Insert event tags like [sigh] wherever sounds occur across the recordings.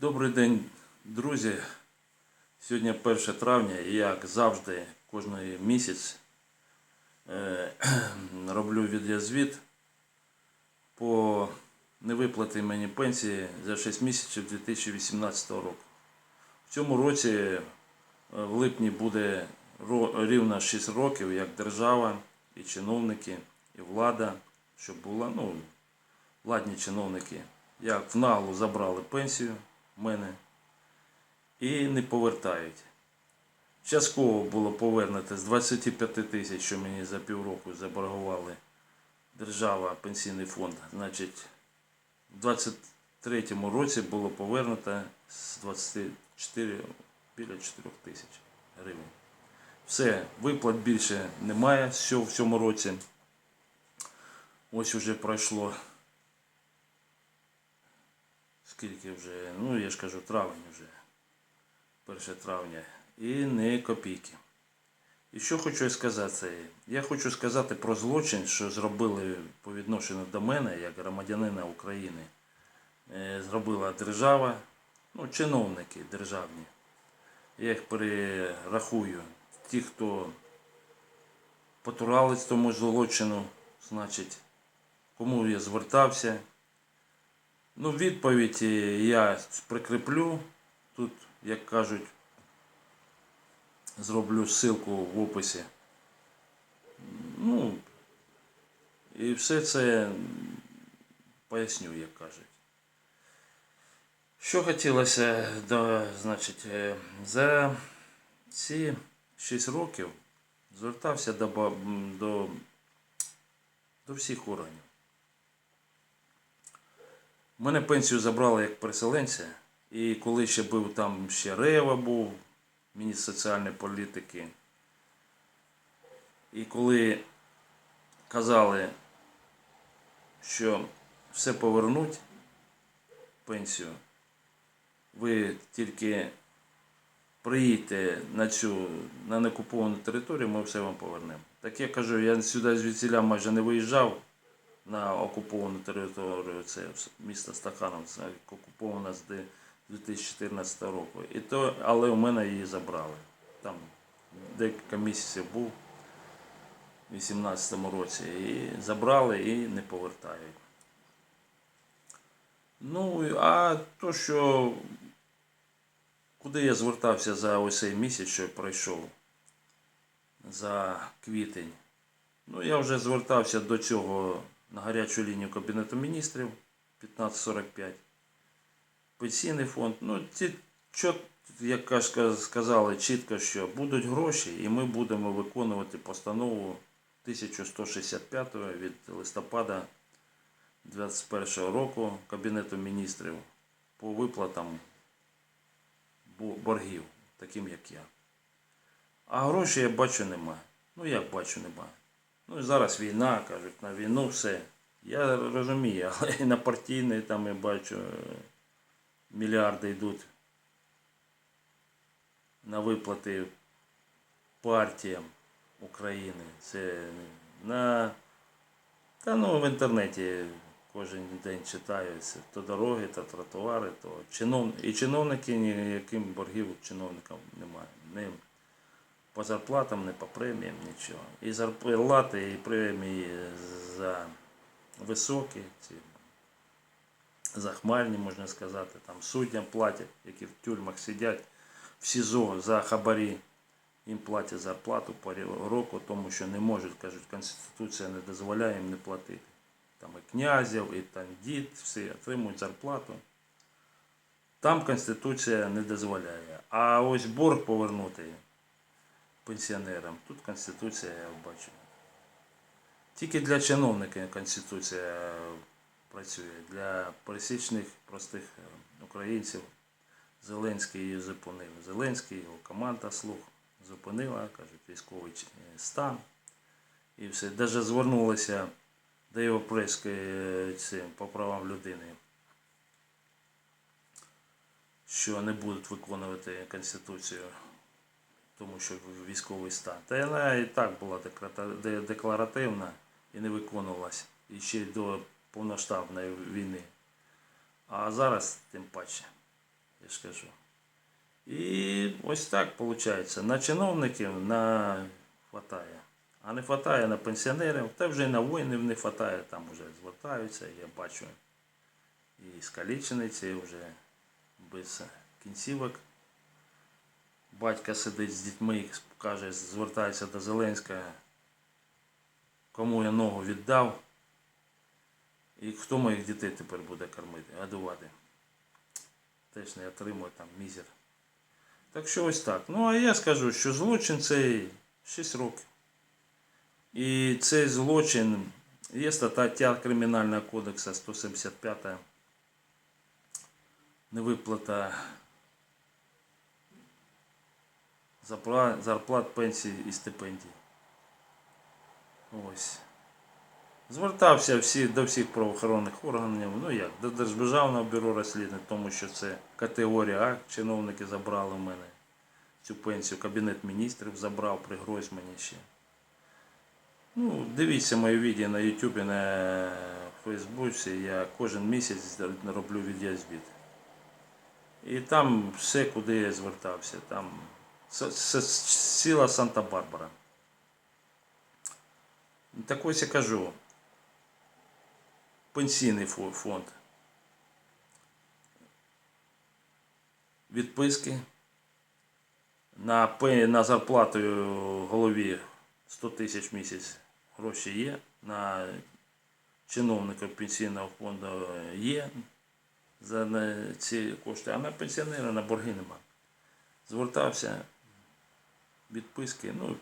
Добрий день, друзі. Сьогодні 1 травня і як завжди, кожний місяць е, [clears throat] роблю відеозвіт по невиплаті мені пенсії за 6 місяців 2018 року. В цьому році е, в липні буде рівно 6 років, як держава і чиновники, і влада, щоб була, ну, владні чиновники, як в наглу забрали пенсію мене і не повертають. Частково було повернуто з 25 тисяч, що мені за півроку заборгували держава, пенсійний фонд. Значить, в 23-му році було повернуто з 24 біля 4 тисяч гривень. Все, виплат більше немає в цьому році. Ось уже пройшло скільки вже, ну я ж кажу, травень вже, 1 травня, і не копійки. І що хочу сказати? Я хочу сказати про злочин, що зробили по відношенню до мене, як громадянина України. Е, Зробила держава, ну, чиновники державні. Я їх перерахую. Ті, хто потурались тому злочину, значить, кому я звертався, Ну, відповідь е, я прикріплю. Тут, як кажуть, зроблю ссылку в описі. Ну, і все це поясню, як кажуть. Що хотілося, до, значить, е, за ці 6 років звертався до, до, до всіх органів. Мене пенсію забрали як переселенця, і коли ще був там ще Рева був, міністр соціальної політики. І коли казали, що все повернуть пенсію, ви тільки приїдьте на цю на неокуповану територію, ми все вам повернемо. Так я кажу, я сюди звідсіля майже не виїжджав на окуповану територію, це місто Стаханов, це окуповано з 2014 року. І то, але у мене її забрали. Там декілька місяців був у 2018 році. І забрали і не повертають. Ну, а то, що куди я звертався за ось цей місяць, що пройшов за квітень. Ну, я вже звертався до цього на гарячу лінію Кабінету міністрів 1545. Пенсійний фонд. Ну, ці, що, як сказали чітко, що будуть гроші, і ми будемо виконувати постанову 1165 від листопада 2021 року Кабінету міністрів по виплатам боргів, таким як я. А грошей я бачу нема. Ну як бачу нема. Ну і зараз війна, кажуть, на війну все. Я розумію, але і на партійний там я бачу е, мільярди йдуть на виплати партіям України. Це на та ну в інтернеті кожен день читаються то дороги, то тротуари, то чинов... і чиновники ніяким боргів чиновникам немає. По зарплатам, не по преміям, нічого. І зарплати, і премії за високі, ці захмарні, можна сказати, там суддям платять, які в тюрмах сидять в СІЗО за хабарі. Їм платять зарплату по року, тому що не можуть, кажуть, Конституція не дозволяє їм не платити. Там і князів, і там дід, всі отримують зарплату. Там Конституція не дозволяє. А ось борг повернути пенсіонерам. Тут Конституція я бачу. Тільки для чиновників Конституція працює. Для пересічних простих е, українців Зеленський її зупинив. Зеленський, його команда слух зупинила, кажуть, військовий е, стан. І все. Даже звернулися до Європейської е, цим, по правам людини, що не будуть виконувати Конституцію тому що військовий стан. Та вона і так була декларативна і не виконувалась і ще до повноштабної війни. А зараз тим паче. Я ж кажу. І ось так виходить. На чиновників на хватає. А не хватає на пенсіонерів, та вже й на воїнів не хватає, там вже звертаються, я бачу. І скалічені ці вже без кінцівок. Батько сидить з дітьми, каже, звертається до Зеленського, кому я ногу віддав, і хто моїх дітей тепер буде кормити, годувати. Теж не отримує там мізер. Так що ось так. Ну а я скажу, що злочин цей 6 років. І цей злочин є стаття Кримінального кодексу 175 невиплата зарплат, пенсій і стипендій. Ось. Звертався всі, до всіх правоохоронних органів, ну як, до Держдержавного бюро розслідувань, тому що це категорія А, чиновники забрали в мене цю пенсію, Кабінет міністрів забрав при Гройсмані ще. Ну, дивіться мої відео на Ютубі, на Фейсбуці. Я кожен місяць роблю відеозвіт. І там все, куди я звертався. Там с- с- сіла Санта-Барбара. Так ось я кажу. Пенсійний фонд. Відписки. На, на зарплату голові 100 тисяч місяць гроші є. На чиновника пенсійного фонду є за ці кошти, а на пенсіонера на борги нема. Звертався, відписки, ну,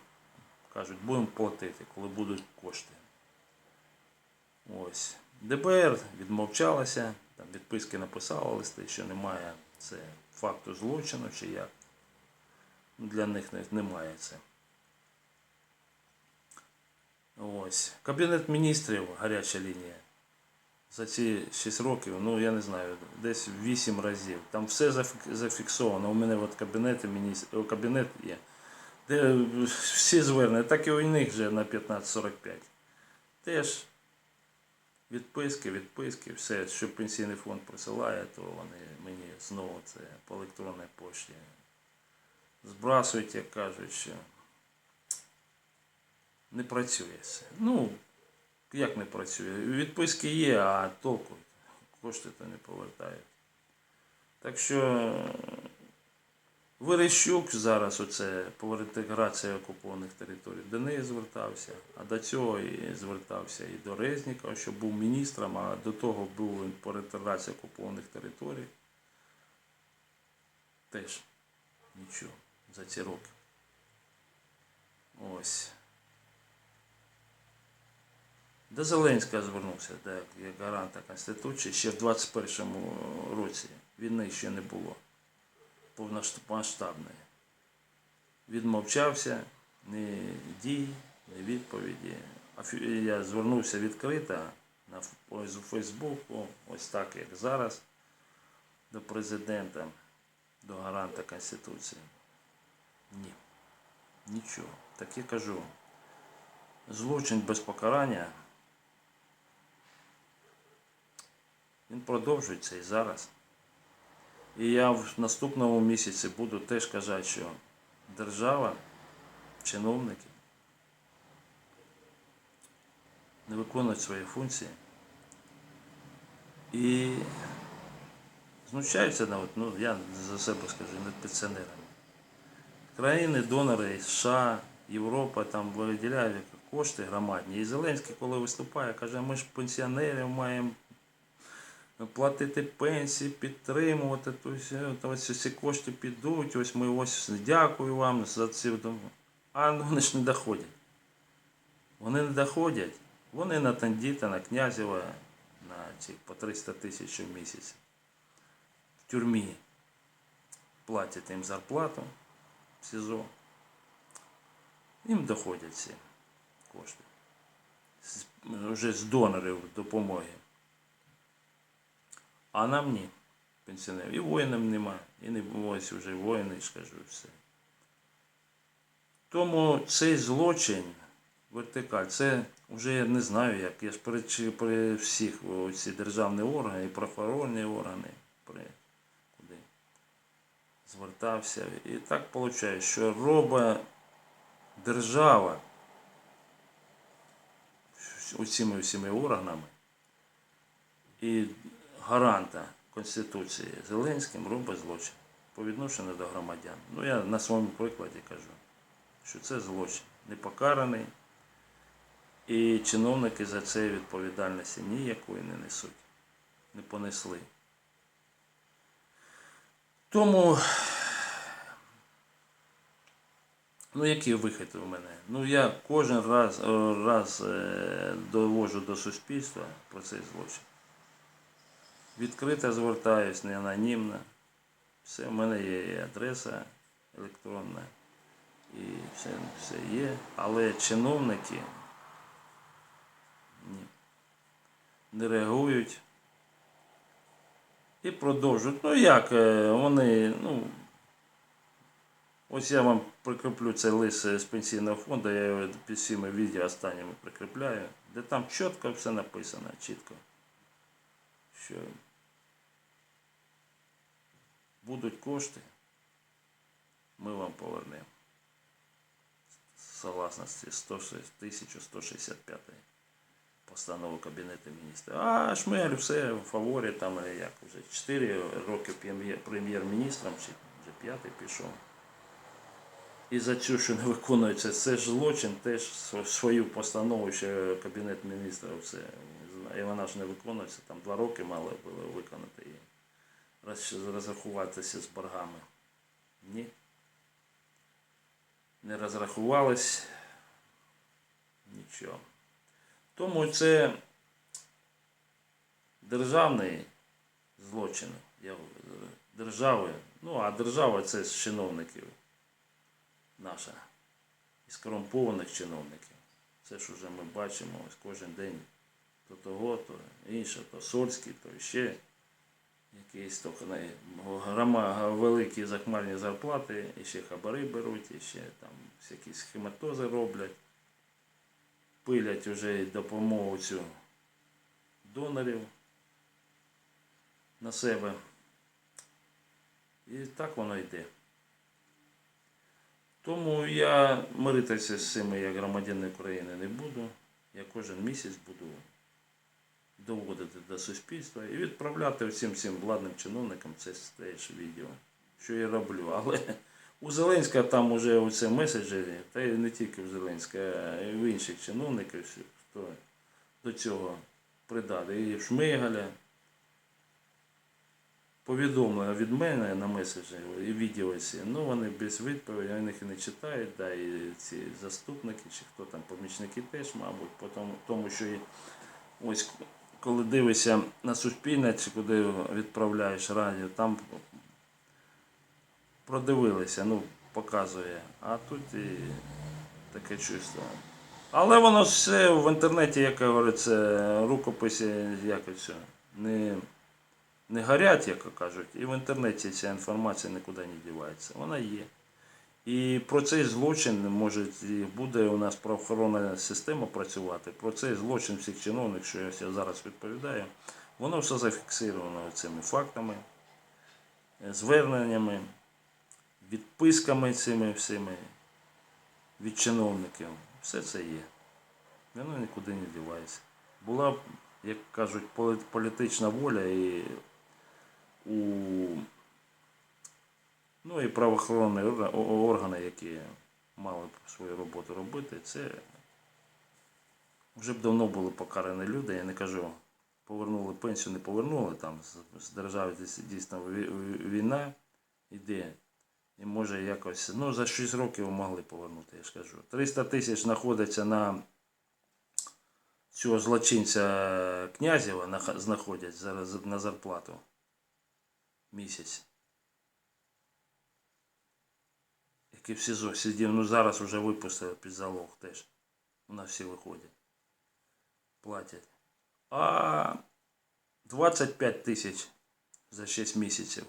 кажуть, будемо платити, коли будуть кошти. Ось. ДБР відмовчалося, там відписки написала листи, що немає це факту злочину чи як. Ну, Для них немає це. Ось. Кабінет міністрів, гаряча лінія. За ці 6 років, ну я не знаю, десь 8 разів. Там все зафіксовано. У мене от кабінет, міністр, кабінет є. Де всі звернення, так і у них вже на 1545. Теж відписки, відписки, все, що пенсійний фонд присилає, то вони мені знову це по електронній пошті збрасують, як кажуть, що не працює це. Ну, як не працює? Відписки є, а толку кошти то не повертають. Так що Верещук зараз оце по реінтеграції окупованих територій. До неї звертався, а до цього і звертався і до Резнікова, що був міністром, а до того був він по реінтеграції окупованих територій. Теж нічого за ці роки. Ось. До Зеленського звернувся, як гаранта Конституції, ще в 21-му році війни ще не було повномасштабної. Відмовчався, ні дій, ні відповіді. Я звернувся відкрито на Фейсбуку, ось так, як зараз, до президента, до гаранта Конституції. Ні. Нічого. Так я кажу. Злочин без покарання. Він продовжується і зараз. І я в наступному місяці буду теж казати, що держава, чиновники не виконують свої функції і знущаються навіть, ну я за себе скажу, над пенсіонерами. Країни, донори, США, Європа там виділяють кошти громадні. І Зеленський, коли виступає, каже, ми ж пенсіонерів маємо платити пенсії, підтримувати. Тобто, ось ці кошти підуть, ось ми ось дякую вам за ці. А вони ж не доходять. Вони не доходять. Вони на Тандіта, на Князєва, на ці по 300 тисяч в місяць. В тюрмі платять їм зарплату в СІЗО. Їм доходять ці кошти. Вже з донорів допомоги. А нам ні, пенсіонерів. І воїнам нема. І не ось вже воїни, скажу все. Тому цей злочин, вертикаль, це вже я не знаю як. Я ж при, при всіх ці державні органи і правоохоронні органи. При, куди? звертався. І так виходить, що робить держава усіми всіми органами і гаранта Конституції Зеленським робить злочин по відношенню до громадян. Ну я на своєму прикладі кажу, що це злочин непокараний, і чиновники за це відповідальності ніякої не несуть, не понесли. Тому, ну який вихід у мене? Ну я кожен раз, раз е, довожу до суспільства про цей злочин. Відкрито звертаюсь, не анонімно. Все, в мене є і адреса електронна, і все, все є. Але чиновники ні, не реагують і продовжують. Ну як, е, вони, ну. Ось я вам прикріплю цей лист з пенсійного фонду, я його під всіми відео останніми прикріпляю, де там чітко все написано, чітко. Що будуть кошти, ми вам повернемо. Согласно 1165 постанови Кабінету міністрів. А Шмель все в фаворі, там е, як вже 4 роки прем'єр- прем'єр-міністром, чи вже п'ятий пішов. І за цю, що не виконується, це ж злочин, теж свою постанову ще Кабінет міністрів все. І вона ж не виконується, там два роки мали було виконати її розрахуватися з боргами. Ні. Не розрахувались. Нічого. Тому це державний злочин держави. Ну, а держава це з чиновників наша. Із корумпованих чиновників. Це ж уже ми бачимо ось кожен день. То того, то інше, то Сольський, то ще то не- грома, великі захмарні зарплати, і ще хабари беруть, і ще там всякі схематози роблять, пилять уже допомогу цю донорів на себе. І так воно йде. Тому я миритися з цими як громадянин України не буду. Я кожен місяць буду доводити до суспільства і відправляти всім цим владним чиновникам це теж відео, що я роблю. Але у Зеленська там уже оце меседжері, та й не тільки у Зеленська, а й в інших чиновників, хто до цього придав. І Шмигаля повідомлення від мене на меседжері і відео ну вони без відповіді, вони їх і не читають, да, і ці заступники, чи хто там, помічники теж, мабуть, по тому що і ось коли дивишся на Суспільне, чи куди відправляєш радіо, там продивилися, ну, показує. А тут і таке чувство. Але воно все в інтернеті, як говориться, рукописи якось не, не горять, як кажуть, і в інтернеті ця інформація нікуди не дівається. Вона є. І про цей злочин може буде у нас правоохоронна система працювати. Про цей злочин всіх чиновників, що я зараз відповідаю, воно все зафіксовано цими фактами, е, зверненнями, відписками цими всіми від чиновників. Все це є. Воно нікуди не дівається. Була, як кажуть, полі- політична воля і у Ну і правоохоронні органи, які мали б свою роботу робити, це вже б давно були покарані люди. Я не кажу, повернули пенсію, не повернули. Там з, держави дійсно ві- ві- війна йде. І може якось, ну за 6 років могли повернути, я ж кажу. 300 тисяч знаходиться на цього злочинця Князєва, знаходять зараз на зарплату місяць. Який в СІЗО сидів, ну зараз вже випустили під залог теж. У нас всі виходять. Платять. А 25 тисяч за 6 місяців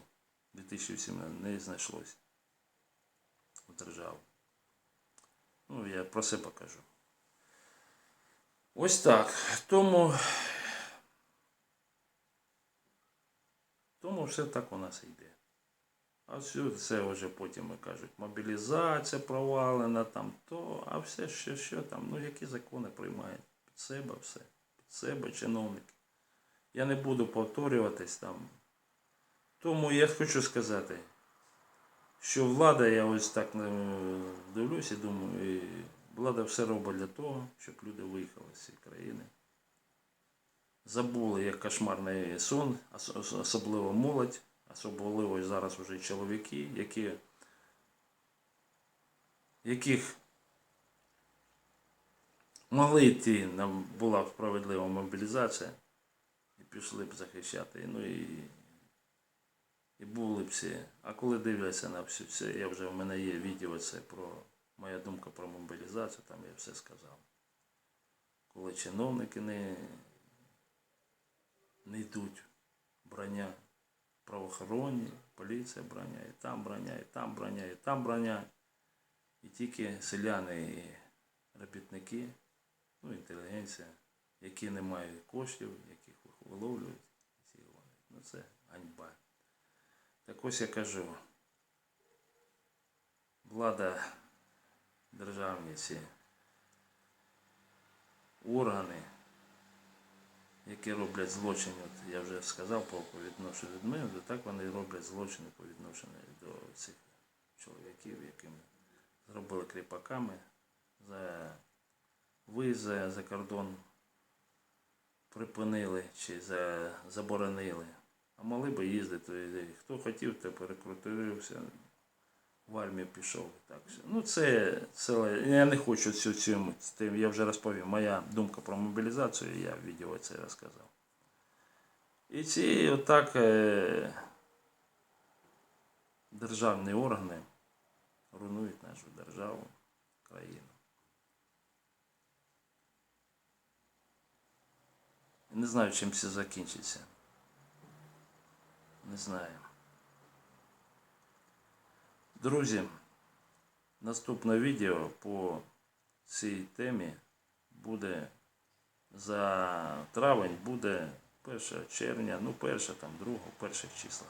2017 не знайшлось у. Ну, я про себе кажу. Ось так. Тому. Тому все так у нас йде. А все це вже потім і кажуть, мобілізація провалена, там то, а все що, що там, ну які закони приймають під себе все, під себе чиновники. Я не буду повторюватись там. Тому я хочу сказати, що влада, я ось так е, дивлюсь і думаю, і влада все робить для того, щоб люди виїхали з цієї країни. Забули, як кошмарний сон, ос- ос- особливо молодь, особливо зараз вже чоловіки, які, яких могли йти, нам була справедлива мобілізація, і пішли б захищати. Ну і, і були б всі. А коли дивляться на все це, я вже в мене є відео це про моя думка про мобілізацію, там я все сказав. Коли чиновники не, не йдуть броня правоохоронні, поліція броня, і там броня, і там броня, і там броня. І тільки селяни і робітники, ну, інтелігенція, які не мають коштів, яких виловлюють, ну це ганьба. Так ось я кажу, влада, державні ці органи, які роблять злочини, от я вже сказав про по відношенню від мене, то так вони роблять злочини по відношенню до цих чоловіків, яким зробили кріпаками за виїзд за, за кордон припинили чи за, заборонили. А могли би їздити. Хто хотів, то перекрутився, в армію пішов. Так. Ну, це, це я не хочу цю цю тим, я вже розповів. Моя думка про мобілізацію, я в відео це розказав. І ці отак е, державні органи руйнують нашу державу, країну. Не знаю, чим це закінчиться. Не знаю. Друзі, наступне відео по цій темі буде за травень, буде 1 червня, ну 1, там 2, в перших числах.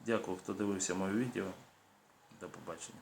Дякую, хто дивився моє відео. До побачення.